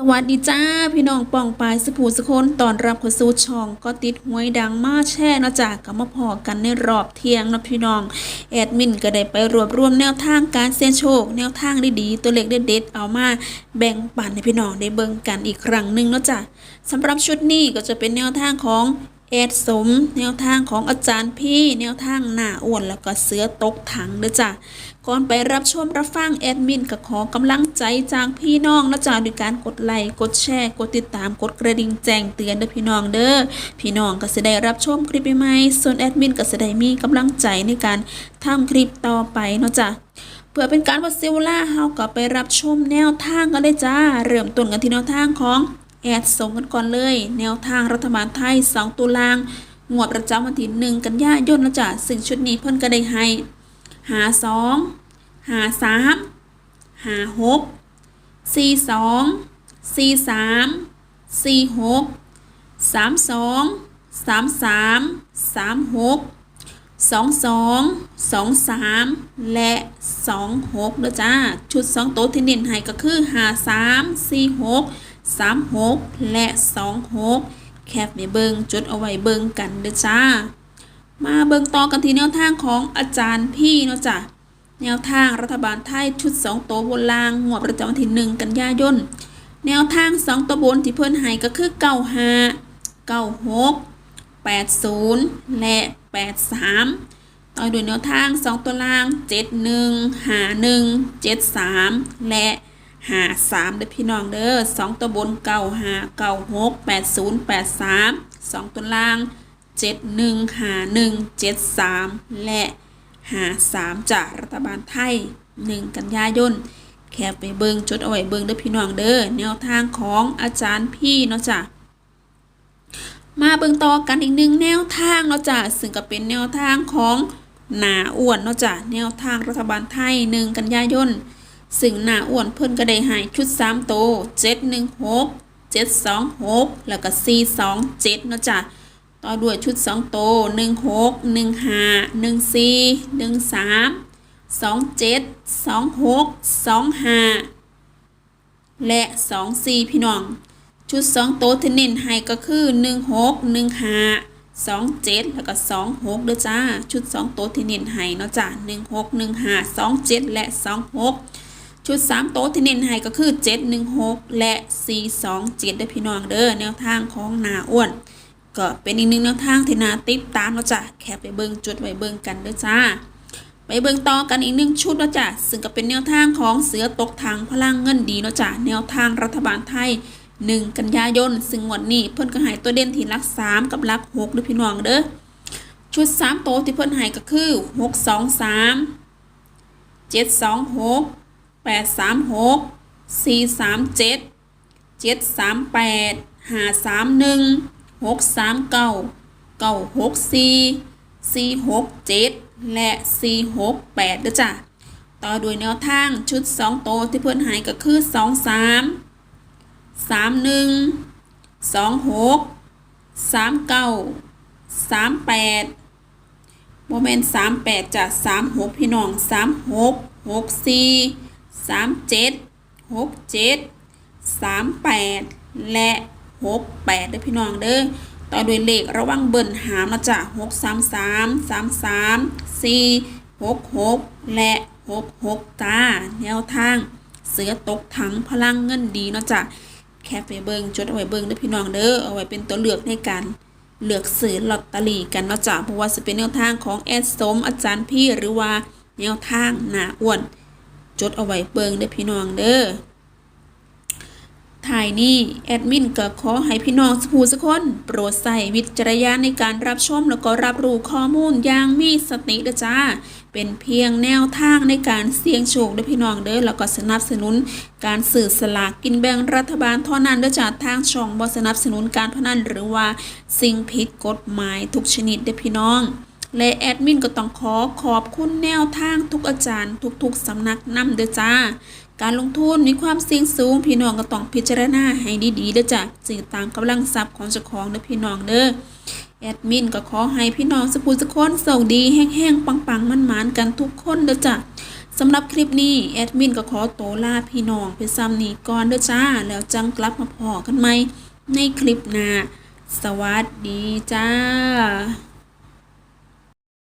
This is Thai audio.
สวัสดีจ้าพี่น้องป่องปายสุภูสุคนตอนรับเข้าสู่ช่องก็ติดหวยดังมาแช่นะจากกับมาพอกันในรอบเที่ยงนะพี่น้องแอดมินก็ได้ไปรวบรวมแนวทางการเสี่ยงโชค แนวทางดีๆตัวเลขเด็ดๆเอามาแบ่งปันให้พี่น้องได้เบิ่งกันอีกครั้งหนึ่งเนาะจ๊ะสำหรับชุดนี้ก็จะเป็นแนวทางของ แอดสมแนวทางของอาจารย์พี่แนวทางหน้าอ้วนแล้วก็เสือตกถังเด้อจ้ะก่อนไปรับชมรับฟังแอดมินก็ขอกำลังใจจากพี่น้องนะจ๊ะด้วยการกดไลค์กดแชร์กดติดตามกดกระดิ่งแจ้งเตือนเด้อพี่น้องเด้อพี่น้องก็จะได้รับชมคลิปใหม่ส่วนแอดมินก็จะได้มีกำลังใจในการทำคลิปต่อไปเนาะจ้ะเพื่อเป็นการวัดเซลล่าเฮาก็ไปรับชมแนวทางกันเลยจ้า เริ่มต้นกันที่แนวทางของ แอดส่งกันก่อนเลย แนวทางรัฐบาลไทย 2 ตุลางงวดประจำวันที่ 1 กันยายนนะจ๊ะซึ่งชุดนี้เพิ่นก็ได้ให้หา2หา3หา6 4 2 4 3 4 6 3 2 3 3 3 6สองสองสองสามและสองหกเด้อจ้าชุดสองโต๊ะที่เน้นให้ก็คือหาสามสี่หกสามหกและสองหกแคปไปเบิงจดเอาไว้เบิงกันเด้อจ้า มาเบิงต่อกันที่แนวทางของอาจารย์พี่เนาะจ้ะแนวทางรัฐบาลไทยชุดสองโต๊ะบนล่างงวดประจำวันที่หนึ่งกันยายน แนวทางสองตัวบนที่เพิ่นให้ก็คือเก้าห้าเก้าหก80 และ 83 ต่อด้วยแนวทาง 2 ตัวล่าง 71 51 73 และ 53เด้อพี่น้องเด้อ2ตัวบน95 96 80 83 2ตัวล่าง71 51 73และ53จากรัฐบาลไทย1กันยายนแคปไปเบิงจดเอาไว้เบิงเด้อพี่น้องเด้อแนวทางของอาจารย์พี่เนาะจ้ะมาเบิงต่อกันอีกหนึ่งแนวทางเนาะจ้ะซึ่งก็เป็นแนวทางของหนาอ้วนเนาะจ้ะแนวทางรัฐบาลไทยหนึ่งกันยายน ซึ่งหน้าอ้วนเพิ่นก็ได้ให้ชุด3โต716 726 แล้วก็ 427เนาะจ้ะต่อด้วยชุด 2 โต 16 15 14 13 27 26 25 และ 24 พี่น้อง ชุด 2 โต๊ะที่เน้นให้ก็คือ 1 6 1 5 2 7 แล้วก็ 2 6เด้อจ้า ชุด 2 โต๊ะที่เน้นให้เนาะจ้า1 6 1 5 2 7 และ 2 6 ชุด 3 โต๊ะที่เน้นให้ก็คือ 7 1 6 และ 4 2 7เด้อพี่น้องเด้อแนวทางของนาอ้วน ก็เป็นอีกหนึ่งแนวทางที่นาติดตามเนาะจ้ะแค่ไปเบิ่งจุดไว้เบิ่งกันเด้อจ้าไปเบิ่งต่อกันอีกหนึ่งชุดเนาะจ้ะซึ่งก็เป็นแนวทางของเสือตกทางพลังเงินดีเนาะจ้ะแนวทางรัฐบาลไทย 1 กันยายน ซึ่งวดนี้เพิ่นก็ให้ตัวเด่นที่ลัก 3 กับลัก6เด้อพี่น้องเด้อชุด 3 โตวที่เพิ่นให้ก็คือ 6 2 3 7 2 6 8 3 6 4 3 7 7 3 8 5 3 1 6 3 9 9 6 4 4 6 7และ4 6 8เด้อจ้ะต่อด้วยแนวทางชุด2โตวที่เพิ่อนให้ก็คือ2 3สามหนึ่งสองหกสามเก้าสามแปดโมเมนต์สามแปดจากสามหกพี่น้องสามหกหกสี่ สามเจ็ดหกเจ็ดสามแปดและหกแปดเด้อพี่น้องเด้อต่อด้วยเลขระวังเบิ่นหามนะจ๊ะหกสามสามสามสามสี่หกหกและหกหกจ้าแนวทาง เสือตกถังพลังเงินดีนะจ้ะแคปไปเบิงจดเอาไว้เบิงเด้อพี่น้องเด้อเอาไว้เป็นตัวเลือกในการเลือกซื้อลอตเตอรี่กันนะจ้ะเพราะว่าจะเป็นแนวทางของแอดสมอาจารย์พี่หรือว่าแนวทางหนาอ้วน จดเอาไว้เบิงเด้อพี่น้องเด้อถ่ายนี้แอดมินก็ขอให้พี่น้องสกูสักคนโปรดใส่วิจารณญาณในการรับชมแล้วก็รับรู้ข้อมูลอย่างมีสติเด้อจ้า เป็นเพียงแนวทางในการเสี่ยงโชคเด้อพี่น้องเด้อแล้วก็สนับสนุน การสื่อสลากกินแบ่งรัฐบาลเท่านั้นเด้อจากทางช่องบ่สนับสนุนการพนันหรือว่าสิ่งผิดกฎหมายทุกชนิดเด้อพี่น้อง และแอดมินก็ต้องขอขอบคุณแนวทางทุกอาจารย์ ทุกๆสำนักนำเด้อจ้า การลงทุนมีความเสี่ยงสูง พี่น้องก็ต้องพิจารณาให้ดีๆเด้อจ้ะสื่อตามกำลังทรัพย์ของเจ้าของเด้อพี่น้องเด้อแอดมินก็ขอให้พี่น้องสกุลสกคนโชคดีแห้งๆ ปังๆมันๆกันทุกคนเด้อจ้ะสำหรับคลิปนี้แอดมินก็ขอโตลาพี่น้องไปซ้ำนี้ก่อนเด้อจ้า แล้วจังกลับมาพอกันไหมในคลิปหน้าสวัสดีจ้า